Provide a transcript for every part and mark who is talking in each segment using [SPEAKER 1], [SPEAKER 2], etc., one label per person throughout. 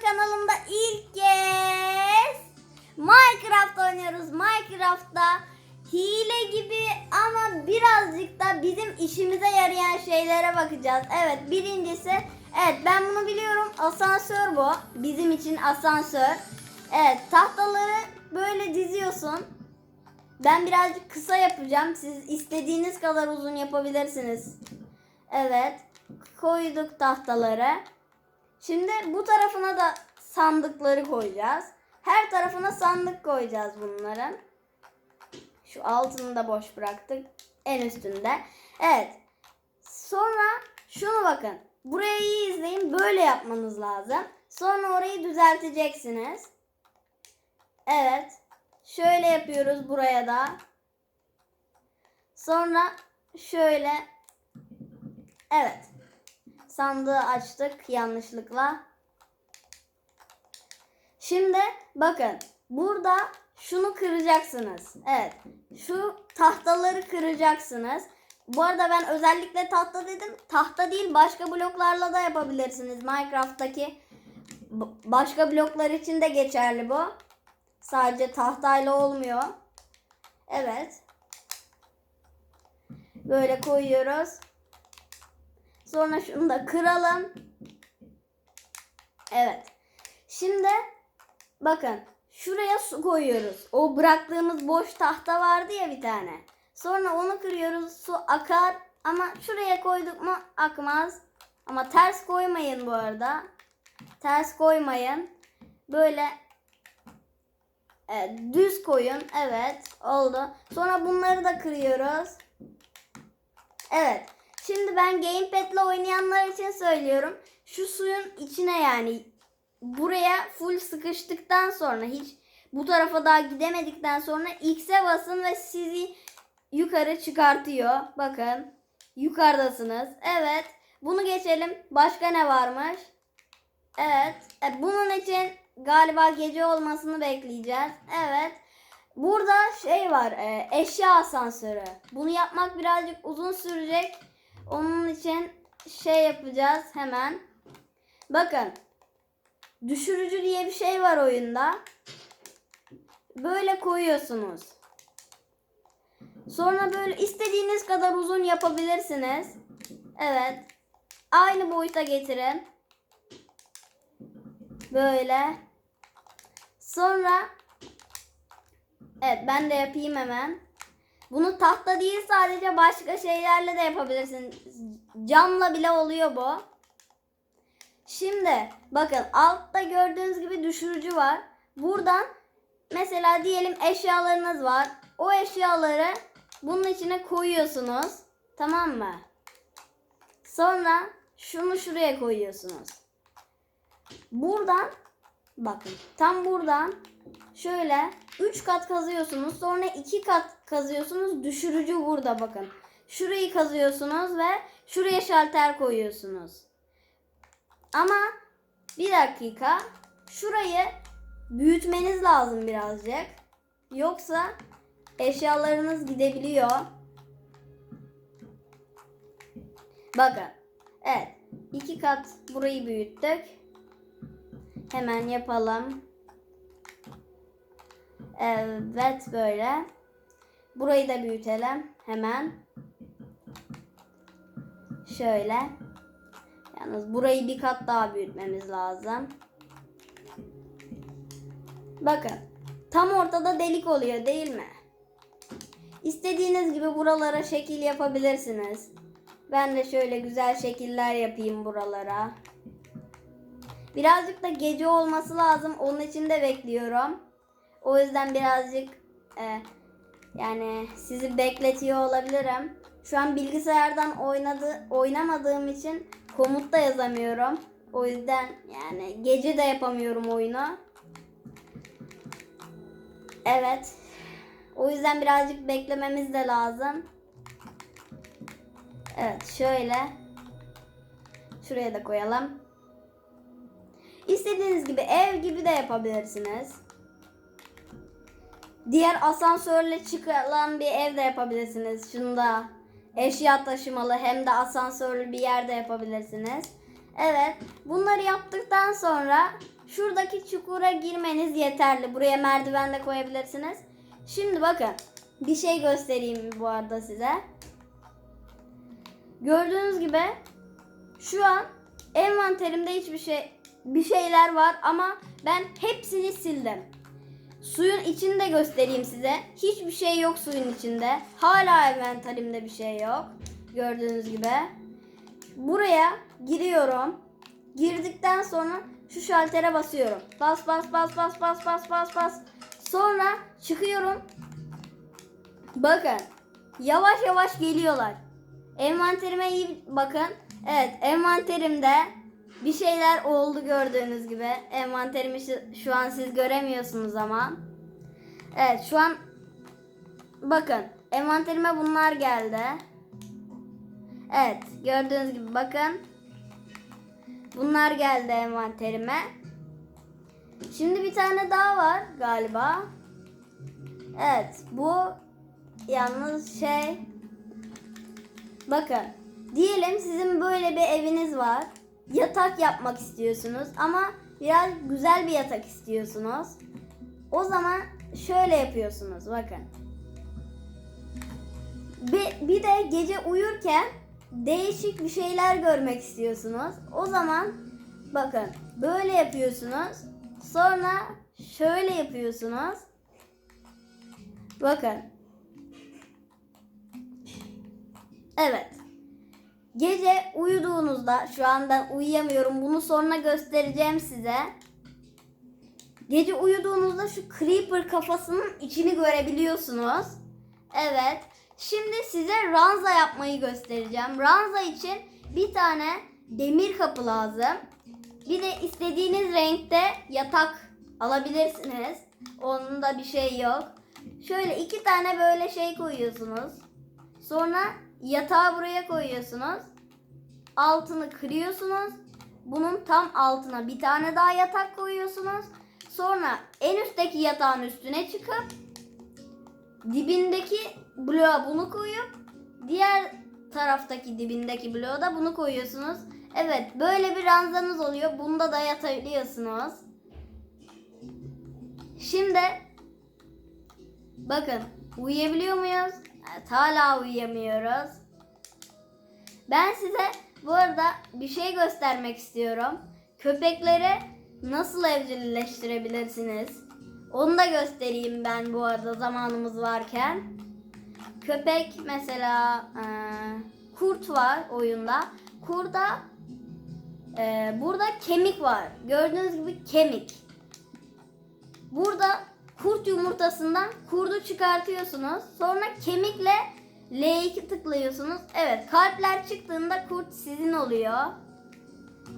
[SPEAKER 1] kanalımda ilk kez Minecraft oynuyoruz. Minecraft'ta hile gibi ama birazcık da bizim işimize yarayan şeylere bakacağız. Evet birincisi evet ben bunu biliyorum asansör bu. Bizim için asansör. Evet tahtaları böyle diziyorsun. Ben birazcık kısa yapacağım. Siz istediğiniz kadar uzun yapabilirsiniz. Evet. Koyduk tahtaları. Şimdi bu tarafına da sandıkları koyacağız. Her tarafına sandık koyacağız bunların. Şu altını da boş bıraktık. En üstünde. Evet. Sonra şunu bakın. Burayı iyi izleyin. Böyle yapmanız lazım. Sonra orayı düzelteceksiniz. Evet. Şöyle yapıyoruz buraya da. Sonra şöyle. Evet. Sandığı açtık yanlışlıkla. Şimdi bakın burada şunu kıracaksınız. Evet. Şu tahtaları kıracaksınız. Bu arada ben özellikle tahta dedim. Tahta değil başka bloklarla da yapabilirsiniz. Minecraft'taki başka bloklar için de geçerli bu. Sadece tahtayla olmuyor. Evet. Böyle koyuyoruz. Sonra şunu da kıralım. Evet. Şimdi bakın şuraya su koyuyoruz. O bıraktığımız boş tahta vardı ya bir tane. Sonra onu kırıyoruz. Su akar ama şuraya koyduk mu akmaz. Ama ters koymayın bu arada. Ters koymayın. Böyle Evet, düz koyun. Evet, oldu. Sonra bunları da kırıyoruz. Evet. Şimdi ben gamepad'le oynayanlar için söylüyorum. Şu suyun içine yani buraya full sıkıştıktan sonra hiç bu tarafa daha gidemedikten sonra X'e basın ve sizi yukarı çıkartıyor. Bakın. Yukarıdasınız. Evet. Bunu geçelim. Başka ne varmış? Evet. E, bunun için galiba gece olmasını bekleyeceğiz. Evet. Burada şey var. e, eşya asansörü. Bunu yapmak birazcık uzun sürecek. Onun için şey yapacağız hemen. Bakın. Düşürücü diye bir şey var oyunda. Böyle koyuyorsunuz. Sonra böyle istediğiniz kadar uzun yapabilirsiniz. Evet. Aynı boyuta getirin. Böyle. Sonra Evet ben de yapayım hemen. Bunu tahta değil sadece başka şeylerle de yapabilirsin. Camla bile oluyor bu. Şimdi bakın altta gördüğünüz gibi düşürücü var. Buradan mesela diyelim eşyalarınız var. O eşyaları bunun içine koyuyorsunuz. Tamam mı? Sonra şunu şuraya koyuyorsunuz. Buradan bakın tam buradan şöyle 3 kat kazıyorsunuz. Sonra 2 kat kazıyorsunuz. Düşürücü burada bakın. Şurayı kazıyorsunuz ve şuraya şalter koyuyorsunuz. Ama bir dakika şurayı büyütmeniz lazım birazcık. Yoksa eşyalarınız gidebiliyor. Bakın. Evet. iki kat burayı büyüttük. Hemen yapalım. Evet böyle. Burayı da büyütelim. Hemen. Şöyle. Yalnız burayı bir kat daha büyütmemiz lazım. Bakın. Tam ortada delik oluyor değil mi? İstediğiniz gibi buralara şekil yapabilirsiniz. Ben de şöyle güzel şekiller yapayım buralara. Birazcık da gece olması lazım. Onun için de bekliyorum. O yüzden birazcık e, yani sizi bekletiyor olabilirim. Şu an bilgisayardan oynadı oynamadığım için komut da yazamıyorum. O yüzden yani gece de yapamıyorum oyunu. Evet. O yüzden birazcık beklememiz de lazım. Evet şöyle. Şuraya da koyalım. İstediğiniz gibi ev gibi de yapabilirsiniz. Diğer asansörle çıkılan bir ev de yapabilirsiniz. Şunda eşya taşımalı hem de asansörlü bir yerde yapabilirsiniz. Evet. Bunları yaptıktan sonra şuradaki çukura girmeniz yeterli. Buraya merdiven de koyabilirsiniz. Şimdi bakın bir şey göstereyim bu arada size. Gördüğünüz gibi şu an envanterimde hiçbir şey bir şeyler var ama ben hepsini sildim. Suyun içinde göstereyim size. Hiçbir şey yok suyun içinde. Hala envanterimde bir şey yok. Gördüğünüz gibi. Buraya giriyorum. Girdikten sonra şu şaltere basıyorum. Bas bas bas bas bas bas bas bas. Sonra çıkıyorum. Bakın. Yavaş yavaş geliyorlar. Envanterime iyi bakın. Evet envanterimde bir şeyler oldu gördüğünüz gibi. Envanterimi şu, an siz göremiyorsunuz ama. Evet şu an bakın envanterime bunlar geldi. Evet gördüğünüz gibi bakın. Bunlar geldi envanterime. Şimdi bir tane daha var galiba. Evet bu yalnız şey bakın diyelim sizin böyle bir eviniz var. Yatak yapmak istiyorsunuz ama biraz güzel bir yatak istiyorsunuz. O zaman şöyle yapıyorsunuz bakın. Bir, bir de gece uyurken değişik bir şeyler görmek istiyorsunuz. O zaman bakın böyle yapıyorsunuz. Sonra şöyle yapıyorsunuz. Bakın. Evet. Gece uyuduğunuzda şu an ben uyuyamıyorum. Bunu sonra göstereceğim size. Gece uyuduğunuzda şu creeper kafasının içini görebiliyorsunuz. Evet. Şimdi size ranza yapmayı göstereceğim. Ranza için bir tane demir kapı lazım. Bir de istediğiniz renkte yatak alabilirsiniz. Onun da bir şey yok. Şöyle iki tane böyle şey koyuyorsunuz. Sonra yatağı buraya koyuyorsunuz. Altını kırıyorsunuz. Bunun tam altına bir tane daha yatak koyuyorsunuz. Sonra en üstteki yatağın üstüne çıkıp dibindeki bloğa bunu koyup diğer taraftaki dibindeki bloğa da bunu koyuyorsunuz. Evet böyle bir ranzanız oluyor. Bunda da yatabiliyorsunuz. Şimdi bakın uyuyabiliyor muyuz? Evet, hala uyuyamıyoruz. Ben size bu arada bir şey göstermek istiyorum. Köpekleri nasıl evcilleştirebilirsiniz? Onu da göstereyim ben bu arada zamanımız varken. Köpek mesela e, kurt var oyunda. Kurda e, burada kemik var. Gördüğünüz gibi kemik. Burada kurt yumurtasından kurdu çıkartıyorsunuz. Sonra kemikle L2 tıklıyorsunuz. Evet kalpler çıktığında kurt sizin oluyor.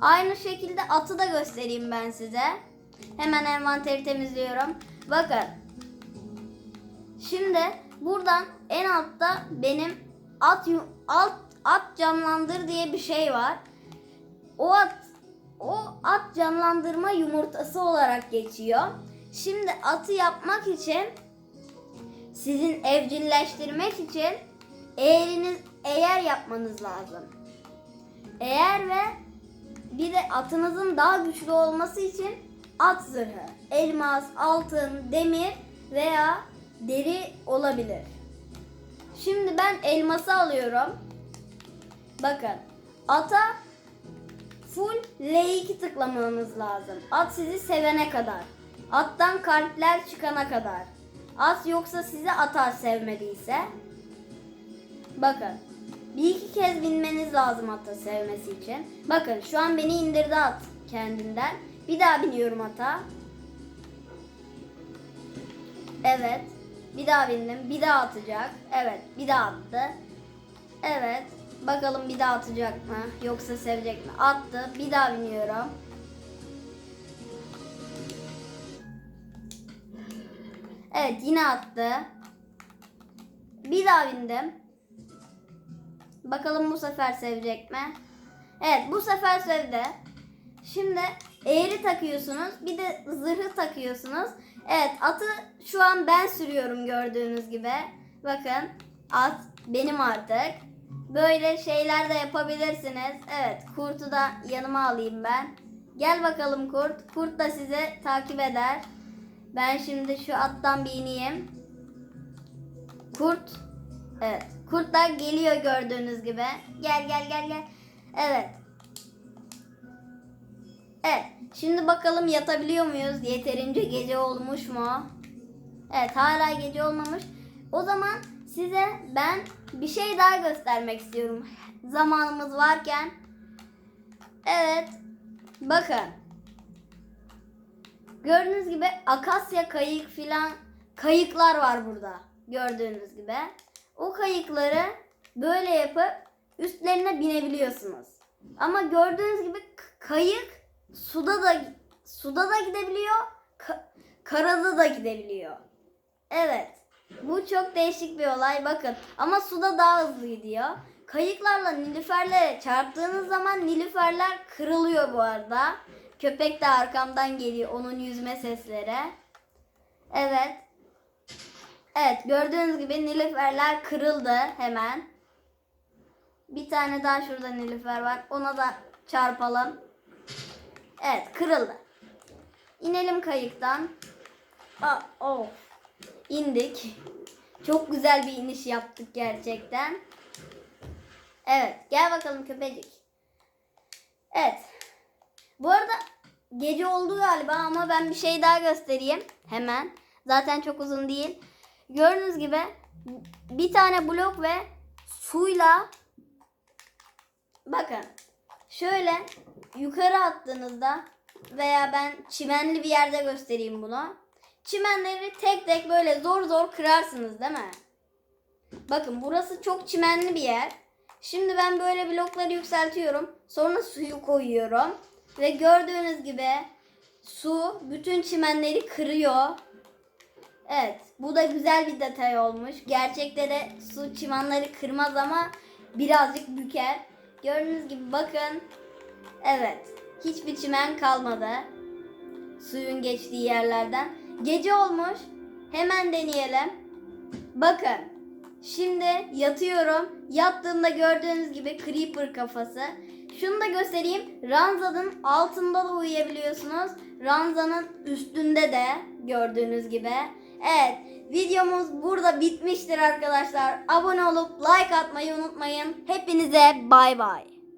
[SPEAKER 1] Aynı şekilde atı da göstereyim ben size. Hemen envanteri temizliyorum. Bakın. Şimdi buradan en altta benim at alt at canlandır diye bir şey var. O at o at canlandırma yumurtası olarak geçiyor. Şimdi atı yapmak için sizin evcilleştirmek için eğeriniz eğer yapmanız lazım. Eğer ve bir de atınızın daha güçlü olması için at zırhı, elmas, altın, demir veya deri olabilir. Şimdi ben elması alıyorum. Bakın ata full L2 tıklamanız lazım. At sizi sevene kadar. Attan kalpler çıkana kadar. At yoksa sizi atar sevmediyse. Bakın. Bir iki kez binmeniz lazım ata sevmesi için. Bakın şu an beni indirdi at kendinden. Bir daha biniyorum ata. Evet. Bir daha bindim. Bir daha atacak. Evet. Bir daha attı. Evet. Bakalım bir daha atacak mı? Yoksa sevecek mi? Attı. Bir daha biniyorum. Evet yine attı. Bir daha bindim. Bakalım bu sefer sevecek mi? Evet bu sefer sevdi. Şimdi eğri takıyorsunuz. Bir de zırhı takıyorsunuz. Evet atı şu an ben sürüyorum gördüğünüz gibi. Bakın at benim artık. Böyle şeyler de yapabilirsiniz. Evet kurtu da yanıma alayım ben. Gel bakalım kurt. Kurt da size takip eder. Ben şimdi şu attan bir. Kurt. Evet. Kurt da geliyor gördüğünüz gibi. Gel gel gel gel. Evet. Evet. Şimdi bakalım yatabiliyor muyuz? Yeterince gece olmuş mu? Evet hala gece olmamış. O zaman size ben bir şey daha göstermek istiyorum. Zamanımız varken. Evet. Bakın. Gördüğünüz gibi akasya kayık filan kayıklar var burada. Gördüğünüz gibi. O kayıkları böyle yapıp üstlerine binebiliyorsunuz. Ama gördüğünüz gibi kayık suda da suda da gidebiliyor, ka- karada da gidebiliyor. Evet. Bu çok değişik bir olay bakın. Ama suda daha hızlı gidiyor. Kayıklarla nilüferlere çarptığınız zaman nilüferler kırılıyor bu arada. Köpek de arkamdan geliyor onun yüzme sesleri. Evet. Evet gördüğünüz gibi nilüferler kırıldı hemen. Bir tane daha şurada nilüfer var. Ona da çarpalım. Evet kırıldı. İnelim kayıktan. Aa, of. İndik. Çok güzel bir iniş yaptık gerçekten. Evet gel bakalım köpecik. Evet. Bu arada gece oldu galiba ama ben bir şey daha göstereyim. Hemen. Zaten çok uzun değil. Gördüğünüz gibi bir tane blok ve suyla bakın şöyle yukarı attığınızda veya ben çimenli bir yerde göstereyim bunu. Çimenleri tek tek böyle zor zor kırarsınız değil mi? Bakın burası çok çimenli bir yer. Şimdi ben böyle blokları yükseltiyorum. Sonra suyu koyuyorum. Ve gördüğünüz gibi su bütün çimenleri kırıyor. Evet bu da güzel bir detay olmuş. Gerçekte de su çimenleri kırmaz ama birazcık büker. Gördüğünüz gibi bakın. Evet hiçbir çimen kalmadı. Suyun geçtiği yerlerden. Gece olmuş. Hemen deneyelim. Bakın. Şimdi yatıyorum. Yattığımda gördüğünüz gibi creeper kafası. Şunu da göstereyim. Ranzanın altında da uyuyabiliyorsunuz. Ranzanın üstünde de gördüğünüz gibi. Evet. Videomuz burada bitmiştir arkadaşlar. Abone olup like atmayı unutmayın. Hepinize bay bay.